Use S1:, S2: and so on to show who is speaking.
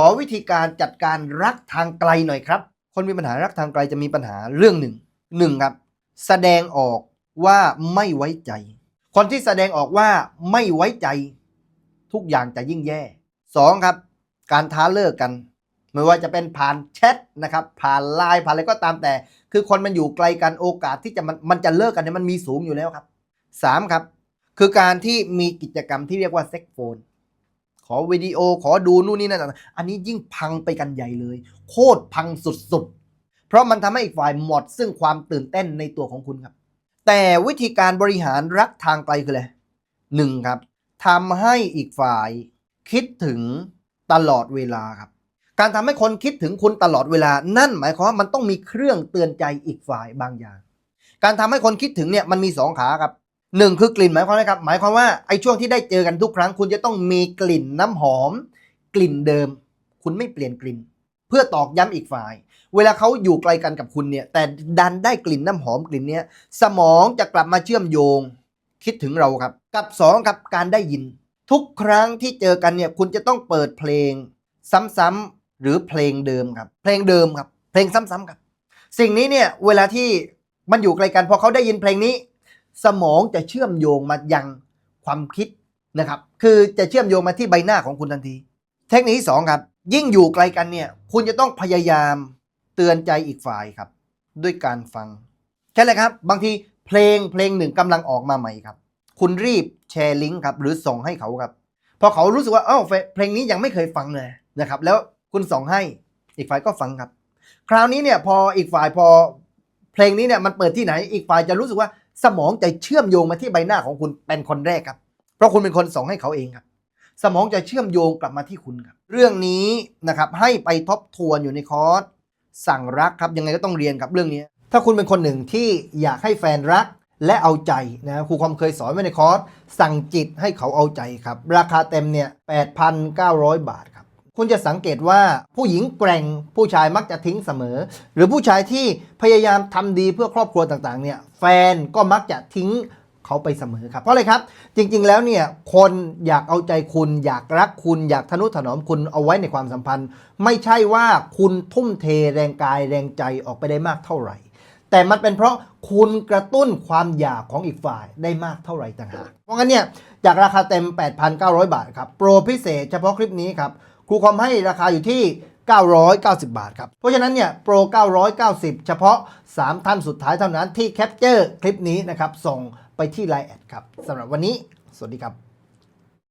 S1: อวิธีการจัดการรักทางไกลหน่อยครับ คนมีปัญหารักทางไกลจะมีปัญหาเรื่องหนึ่งหนึ่งครับ แสดงออกว่าไม่ไว้ใจ คนที่แสดงออกว่าไม่ไว้ใจ ทุกอย่างจะยิ่งแย่สองครับ การท้าเลิกกัน ไม่ว่าจะเป็นผ่านแชทนะครับ ผ่านไลน์ผ่านอะไรก็ตามแต่ คือคนมันอยู่ไกลกันโอกาสที่จะมันมันจะเลิกกันเนี่ยมันมีสูงอยู่แล้วครับสามครับ คือการที่มีกิจกรรมที่เรียกว่าเซ็กโฟน ขอวิดีโอขอดูนู่นนี่นั่นอันนี้ยิ่งพังไปกันใหญ่เลย โคตรพังสุดๆ เพราะมันทำให้อีกฝ่ายหมดซึ่งความตื่นเต้นในตัวของคุณครับ แต่วิธีการบริหารรักทางไกลคืออะไรหนึ่งครับทำให้อีกฝ่ายคิดถึงตลอดเวลาครับ การทำให้คนคิดถึงคุณตลอดเวลา นั่นหมายความว่ามันต้องมีเครื่องเตือนใจอีกฝ่ายบางอย่าง การทำให้คนคิดถึงเนี่ยมันมีสองขาครับ หนึ่งคือกลิ่นหมายความว่าไงครับ หมายความว่าไอ้ช่วงที่ได้เจอกันทุกครั้ง คุณจะต้องมีกลิ่นน้ำหอม กลิ่นเดิม คุณไม่เปลี่ยนกลิ่น เพื่อตอกย้ำอีกฝ่าย เวลาเขาอยู่ไกลกันกับคุณเนี่ยแต่ดันได้กลิ่นน้ำหอมกลิ่นเนี้ยสมองจะกลับมาเชื่อมโยง คิดถึงเราครับ กับสองครับการได้ยิน ทุกครั้งที่เจอกันเนี่ยคุณจะต้องเปิดเพลง ซ้ำๆหรือเพลงเดิมครับ เพลงเดิมครับ เพลงซ้ำๆครับ สิ่งนี้เนี่ยเวลาที่มันอยู่ไกลกันพอเขาได้ยินเพลงนี้ สมองจะเชื่อมโยงมายังความคิดนะครับ คือจะเชื่อมโยงมาที่ใบหน้าของคุณทันที เทคนิคที่สองครับ ยิ่งอยู่ไกลกันเนี่ย คุณจะต้องพยายามเตือนใจอีกฝ่ายครับ ด้วยการฟัง ใช่เลยครับ บางทีเพลงเพลงหนึ่งกำลังออกมาใหม่ครับ คุณรีบแชร์ลิงก์ครับ หรือส่งให้เขาครับ พอเขารู้สึกว่าเอ้าเพลเพลงนี้ยังไม่เคยฟังเลยนะครับ แล้วคุณส่งให้อีกฝ่ายก็ฟังครับ คราวนี้เนี่ยพออีกฝ่ายพอเพลงนี้เนี่ยมันเปิดที่ไหนอีกฝ่ายจะรู้สึกว่า สมองจะเชื่อมโยงมาที่ใบหน้าของคุณเป็นคนแรกครับ เพราะคุณเป็นคนส่งให้เขาเองครับสมองจะเชื่อมโยงกลับมาที่คุณครับ เรื่องนี้นะครับให้ไปทบทวนอยู่ในคอร์สสั่งรักครับยังไงก็ต้องเรียนครับเรื่องนี้ ถ้าคุณเป็นคนหนึ่งที่อยากให้แฟนรักและเอาใจนะครูความเคยสอนไว้ในคอร์สสั่งจิตให้เขาเอาใจครับ ราคาเต็มเนี่ย8,900 บาทครับ คุณจะสังเกตว่าผู้หญิงแกร่งผู้ชายมักจะทิ้งเสมอ หรือผู้ชายที่พยายามทำดีเพื่อครอบครัวต่างๆเนี่ย นก็มักจะทิ้งเขาไปเสมอครับ เพราะอะไรครับ จริงๆแล้วเนี่ยคนอยากเอาใจคุณอยากรักคุณอยากทนุถนอมคุณเอาไว้ในความสัมพันธ์ ไม่ใช่ว่าคุณทุ่มเทแรงกายแรงใจออกไปได้มากเท่าไหร่ แต่มันเป็นเพราะคุณกระตุ้นความอยากของอีกฝ่ายได้มากเท่าไหร่ต่างหากเพราะงั้นเนี่ยจากราคาเต็ม 8,900 บาทครับโปรพิเศษเฉพาะคลิปนี้ครับครูคอมให้ราคาอยู่ที่ 990 บาทครับ เพราะฉะนั้นเนี่ยโปร 990 เฉพาะ 3 ท่านสุดท้ายเท่านั้นที่แคปเจอร์คลิปนี้นะครับ ส่งไปที่ไลน์แอดครับสำหรับวันนี้ สวัสดีครับ